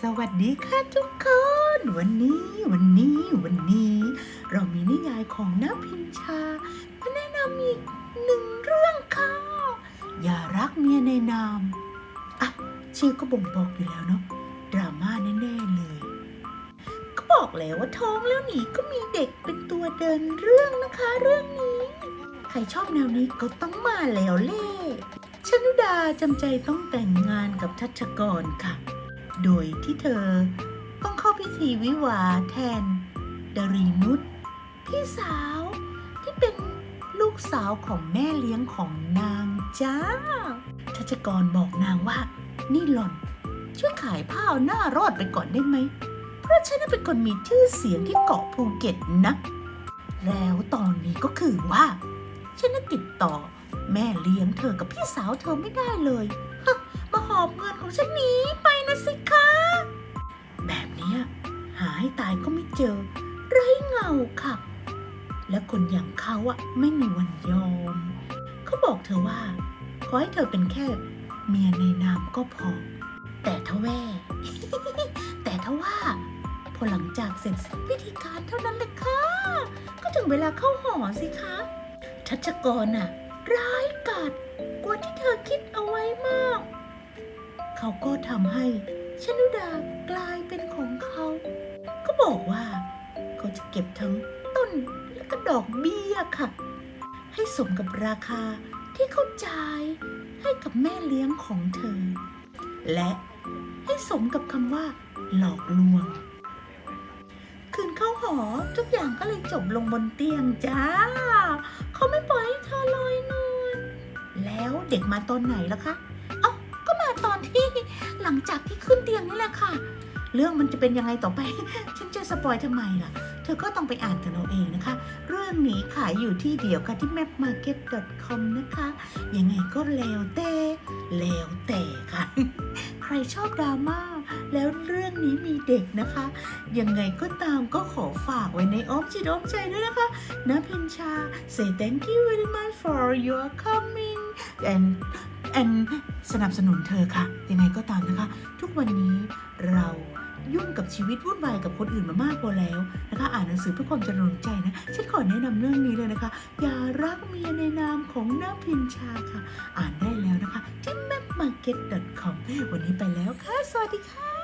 สวัสดีค่ะทุกคน วันนี้วันนี้วันนี้ เรามีนิยายของน้าพิมชามาแนะนำอีกหนึ่งเรื่องค่ะ อย่ารักเมียในนามอะชื่อก็บ่งบอกอยู่แล้วเนาะดราม่าแน่ๆเลย ก็บอกแล้วว่าท้องแล้วหนีก็มีเด็กเป็นตัวเดินเรื่องนะคะ เรื่องนี้ ใครชอบแนวนี้ก็ต้องมาแล้วเล่ชนุดาจำใจต้องแต่งงานกับทัชกรค่ะ โดยที่เธอต้องเข้าพิธีวิวาแทนดารีนุชพี่สาวที่เป็นลูกสาวของแม่เลี้ยงของนางจ้าทัชกรบอกนางว่า นี่หล่อน ช่วยขายผ้าหน้ารอดไปก่อนได้ไหม เพราะฉันเป็นคนมีชื่อเสียงที่เกาะภูเก็ตนะ แล้วตอนนี้ก็คือว่า ฉันติดต่อแม่เลี้ยงเธอกับพี่สาวเธอไม่ได้เลย มาหอบเงินของฉันนี้ไป นะสิคะ แบบนี้หาให้ตายก็ไม่เจอ ไร้เงาค่ะ และคนอย่างเขาอะไม่มีวันยอม เขาบอกเธอว่า ขอให้เธอเป็นแค่เมียในนามก็พอ แต่ทว่า แต่ทว่า พอหลังจากเสร็จพิธีการเท่านั้นเลยค่ะ ก็ถึงเวลาเข้าหอสิคะทัชกรน่ะ ร้ายกาจกว่าที่เธอคิดเอาไว้มาก เขาก็ทำให้ชนุดากลายเป็นของเขา ก็บอกว่า เขาจะเก็บทั้งต้นและก็ดอกเบี้ยค่ะ ให้สมกับราคาที่เขาจ่ายให้กับแม่เลี้ยงของเธอ และให้สมกับคำว่า หลอกลวง คืนเข้าหอทุกอย่างก็เลยจบลงบนเตียงจ้า เขาไม่ปล่อยให้เธอลอยนวลแล้วเด็กมาตอนไหนล่ะคะ อนที่หลังจากที่ขึ้นเตียงนี่แหละค่ะ เรื่องมันจะเป็นยังไงต่อไป ฉันจะสปอยทำไมล่ะ เธอก็ต้องไปอ่านกันเอาเองนะคะ เรื่องนี้ขายอยู่ที่เดียวกันที่ mapmarket.com นะคะ ยังไงก็แล้วแต่แล้วแต่ค่ะ ใครชอบดราม่าแล้วเรื่องนี้มีเด็กนะคะ ยังไงก็ตามก็ขอฝากไว้ในอ้อมจิตอ้อมใจด้วยนะคะนะพินชา say thank you very much for your coming and แอนสนับสนุนเธอค่ะ ยังไงก็ตามนะคะ ทุกวันนี้เรายุ่งกับชีวิตวุ่นวายกับคนอื่นมามากพอแล้วนะคะอ่านหนังสือเพื่อความเจริญใจนะฉันขอแนะนำเรื่องนี้เลยนะคะอย่ารักเมียในนามของน้าพินชาค่ะ อ่านได้แล้วนะคะที่ mapmarket.com วันนี้ไปแล้วค่ะ สวัสดีค่ะ